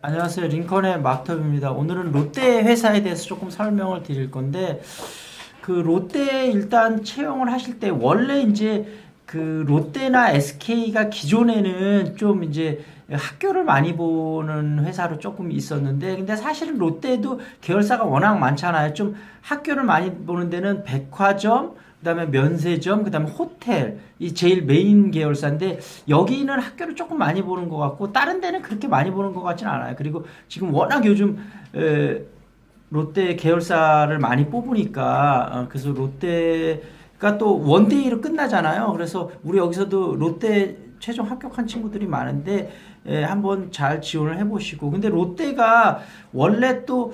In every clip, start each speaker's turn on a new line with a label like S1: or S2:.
S1: 안녕하세요. 링컨의 마크톱입니다. 오늘은 롯데 회사에 대해서 조금 설명을 드릴 건데, 그 롯데 일단 채용을 하실 때 원래 이제 그 롯데나 SK가 기존에는 좀 이제 학교를 많이 보는 회사로 조금 있었는데, 근데 사실은 롯데도 계열사가 워낙 많잖아요. 좀 학교를 많이 보는 데는 백화점, 그다음에 면세점, 그다음에 호텔 이 제일 메인 계열사인데 여기는 학교를 조금 많이 보는 것 같고 다른 데는 그렇게 많이 보는 것 같지는 않아요. 그리고 지금 워낙 요즘 에, 롯데 계열사를 많이 뽑으니까 어, 그래서 롯데가 또 원데이로 끝나잖아요. 그래서 우리 여기서도 롯데 최종 합격한 친구들이 많은데 에, 한번 잘 지원을 해보시고 근데 롯데가 원래 또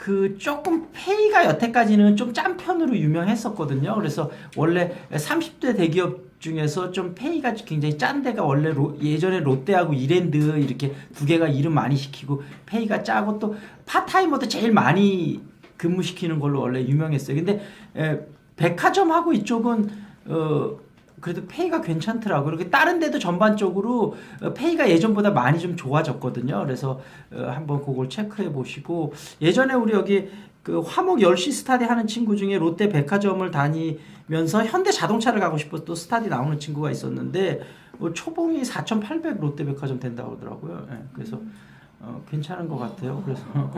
S1: 그 조금 페이가 여태까지는 좀 짠 편으로 유명했었거든요. 그래서 원래 30대 대기업 중에서 좀 페이가 굉장히 짠 데가 원래 로- 예전에 롯데하고 이랜드 이렇게 두 개가 이름 많이 시키고 페이가 짜고 또 파타이머도 제일 많이 근무시키는 걸로 원래 유명했어요. 근데 에, 백화점하고 이쪽은 어 그래도 페이가 괜찮더라고요. 그렇게 다른 데도 전반적으로 어, 페이가 예전보다 많이 좀 좋아졌거든요. 그래서 어, 한번 그걸 체크해 보시고 예전에 우리 여기 그 화목 10시 스타디 하는 친구 중에 롯데 백화점을 다니면서 현대 자동차를 가고 싶어 또 스타디 나오는 친구가 있었는데 어, 초봉이 4,800 롯데 백화점 된다고 그러더라고요. 예, 그래서 어, 괜찮은 것 같아요. 그래서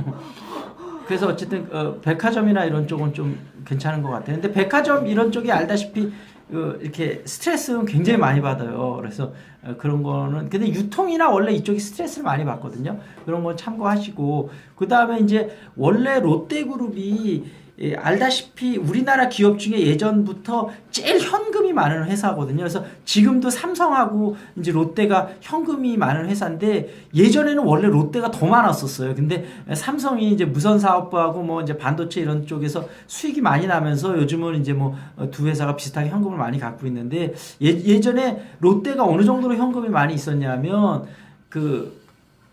S1: 그래서 어쨌든 어, 백화점이나 이런 쪽은 좀 괜찮은 것 같아요. 근데 백화점 이런 쪽이 알다시피 어, 이렇게 스트레스는 굉장히 많이 받아요. 그래서 어, 그런 거는 근데 유통이나 원래 이쪽이 스트레스를 많이 받거든요. 그런 건 참고하시고 그 다음에 이제 원래 롯데그룹이 예, 알다시피 우리나라 기업 중에 예전부터 제일 현금이 많은 회사거든요. 그래서 지금도 삼성하고 이제 롯데가 현금이 많은 회사인데 예전에는 원래 롯데가 더 많았었어요. 근데 삼성이 이제 무선 사업부하고 뭐 이제 반도체 이런 쪽에서 수익이 많이 나면서 요즘은 이제 뭐 두 회사가 비슷하게 현금을 많이 갖고 있는데 예, 예전에 롯데가 어느 정도로 현금이 많이 있었냐면 그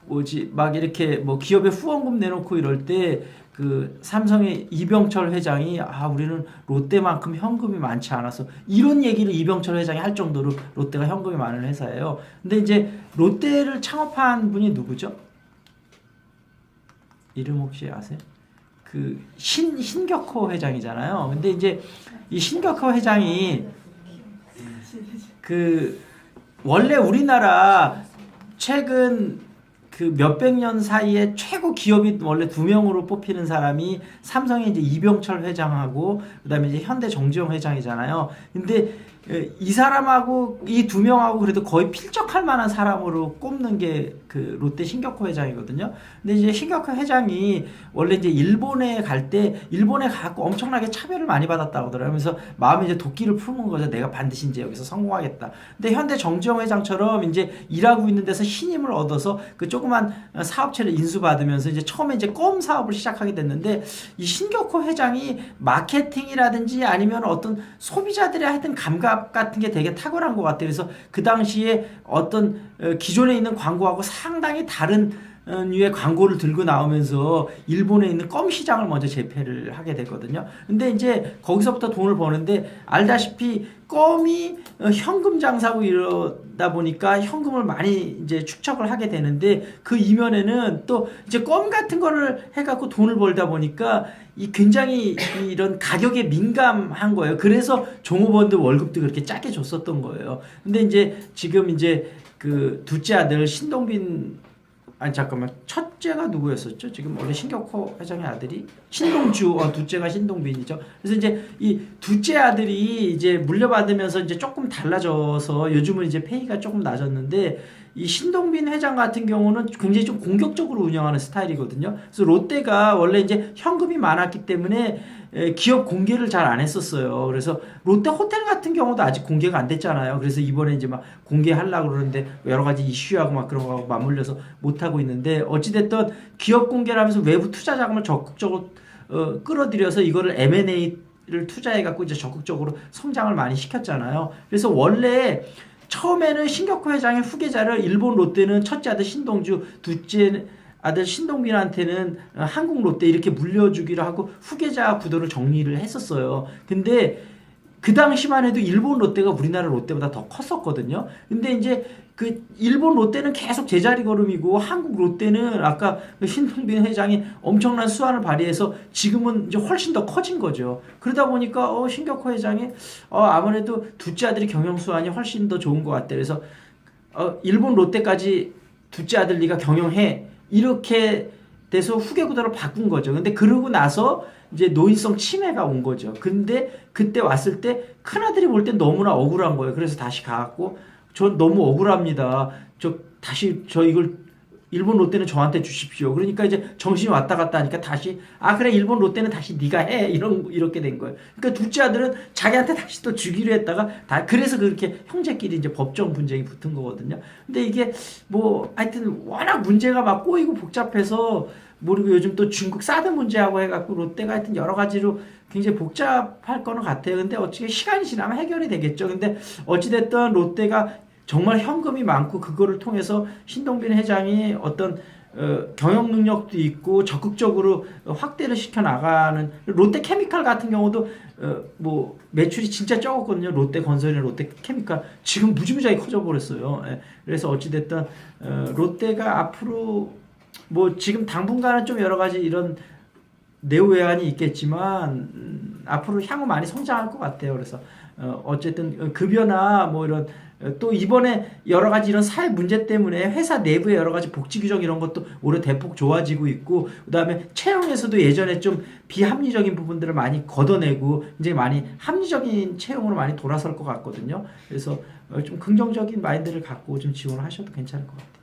S1: 뭐지 막 이렇게 뭐 기업에 후원금 내놓고 이럴 때 그 삼성의 이병철 회장이 아 우리는 롯데만큼 현금이 많지 않아서 이런 얘기를 이병철 회장이 할 정도로 롯데가 현금이 많은 회사예요. 근데 이제 롯데를 창업한 분이 누구죠? 이름 혹시 아세요? 그 신 신격호 회장이잖아요. 근데 이제 이 신격호 회장이 그 원래 우리나라 최근 그 몇백 년 사이에 최고 기업이 원래 두 명으로 뽑히는 사람이 삼성의 이제 이병철 회장하고 그다음에 이제 현대 정지용 회장이잖아요. 근데 에, 이 사람하고 이 두 명하고 그래도 거의 필적할 만한 사람으로 꼽는 게 그 롯데 신격호 회장이거든요. 근데 이제 신격호 회장이 원래 이제 일본에 갈 때 일본에 가고 엄청나게 차별을 많이 받았다고 하더라고요. 그래서 마음에 이제 도끼를 품은 거죠. 내가 반드시 이제 여기서 성공하겠다. 근데 현대 정지영 회장처럼 이제 일하고 있는 데서 신임을 얻어서 그 조그만 사업체를 인수받으면서 이제 처음에 이제 껌 사업을 시작하게 됐는데 이 신격호 회장이 마케팅이라든지 아니면 어떤 소비자들의 하여튼 감각 같은 게 되게 탁월한 것 같아요. 그래서 그 당시에 어떤 어, 기존에 있는 광고하고 상당히 다른 어, 류의 광고를 들고 나오면서 일본에 있는 껌 시장을 먼저 재패를 하게 됐거든요. 근데 이제 거기서부터 돈을 버는데 알다시피 껌이 어, 현금 장사고 이러다 보니까 현금을 많이 이제 축적을 하게 되는데 그 이면에는 또 이제 껌 같은 거를 해갖고 돈을 벌다 보니까 이 굉장히 이런 가격에 민감한 거예요. 그래서 종업원들 월급도 그렇게 작게 줬었던 거예요. 근데 이제 지금 이제 그 둘째 아들 신동빈 아니 잠깐만 첫째가 누구였었죠? 지금 원래 신격호 회장의 아들이 신동주 어, 둘째가 신동빈이죠. 그래서 이제 이 둘째 아들이 이제 물려받으면서 이제 조금 달라져서 요즘은 이제 페이가 조금 낮았는데 이 신동빈 회장 같은 경우는 굉장히 좀 공격적으로 운영하는 스타일이거든요. 그래서 롯데가 원래 이제 현금이 많았기 때문에 에, 기업 공개를 잘 안 했었어요. 그래서 롯데 호텔 같은 경우도 아직 공개가 안 됐잖아요. 그래서 이번에 이제 막 공개하려고 그러는데 여러 가지 이슈하고 막 그런 거하고 맞물려서 못 하고 있는데 어찌됐든 기업 공개를 하면서 외부 투자 자금을 적극적으로 어, 끌어들여서 이거를 M&A 를 투자해 갖고 이제 적극적으로 성장을 많이 시켰잖아요. 그래서 원래 처음에는 신격호 회장의 후계자를 일본 롯데는 첫째 아들 신동주, 둘째 아들 신동빈한테는 어, 한국 롯데 이렇게 물려주기로 하고 후계자 구도를 정리를 했었어요. 근데 그 당시만 해도 일본 롯데가 우리나라 롯데보다 더 컸었거든요. 근데 이제 그 일본 롯데는 계속 제자리 걸음이고 한국 롯데는 아까 그 신동빈 회장이 엄청난 수완을 발휘해서 지금은 이제 훨씬 더 커진 거죠. 그러다 보니까 어 신격호 회장이 어 아무래도 둘째 아들이 경영 수완이 훨씬 더 좋은 것 같대. 그래서 어 일본 롯데까지 둘째 아들 네가 경영해 이렇게 돼서 후계 구도로 바꾼 거죠. 근데 그러고 나서 이제 노인성 치매가 온 거죠. 근데 그때 왔을 때 큰아들이 볼땐 너무나 억울한 거예요. 그래서 다시 가갖고 전 너무 억울합니다. 저 다시 저 이걸 일본 롯데는 저한테 주십시오. 그러니까 이제 정신이 왔다 갔다 하니까 다시 아 그래 일본 롯데는 다시 네가 해 이런 이렇게 된 거예요. 그러니까 둘째 아들은 자기한테 다시 또 주기로 했다가 다 그래서 그렇게 형제끼리 이제 법정 분쟁이 붙은 거거든요. 근데 이게 뭐 하여튼 워낙 문제가 막 꼬이고 복잡해서 모르고 요즘 또 중국 사드 문제하고 해갖고 롯데가 하여튼 여러 가지로 굉장히 복잡할 거는 같아요. 근데 어떻게 시간이 지나면 해결이 되겠죠. 근데 어찌됐든 롯데가 정말 현금이 많고 그거를 통해서 신동빈 회장이 어떤 어, 경영 능력도 있고 적극적으로 확대를 시켜 나가는 롯데 케미칼 같은 경우도 어, 뭐 매출이 진짜 적었거든요. 롯데 건설이나 롯데 케미칼 지금 무지무지하게 커져 버렸어요. 예. 그래서 어찌 됐든 어, 롯데가 앞으로 뭐 지금 당분간은 좀 여러 가지 이런 내후외환이 있겠지만 음, 앞으로 향후 많이 성장할 것 같아요. 그래서 어, 어쨌든 급여나 뭐 이런 어, 또 이번에 여러 가지 이런 사회 문제 때문에 회사 내부의 여러 가지 복지 규정 이런 것도 올해 대폭 좋아지고 있고 그다음에 채용에서도 예전에 좀 비합리적인 부분들을 많이 걷어내고 이제 많이 합리적인 채용으로 많이 돌아설 것 같거든요. 그래서 어, 좀 긍정적인 마인드를 갖고 좀 지원을 하셔도 괜찮을 것 같아요.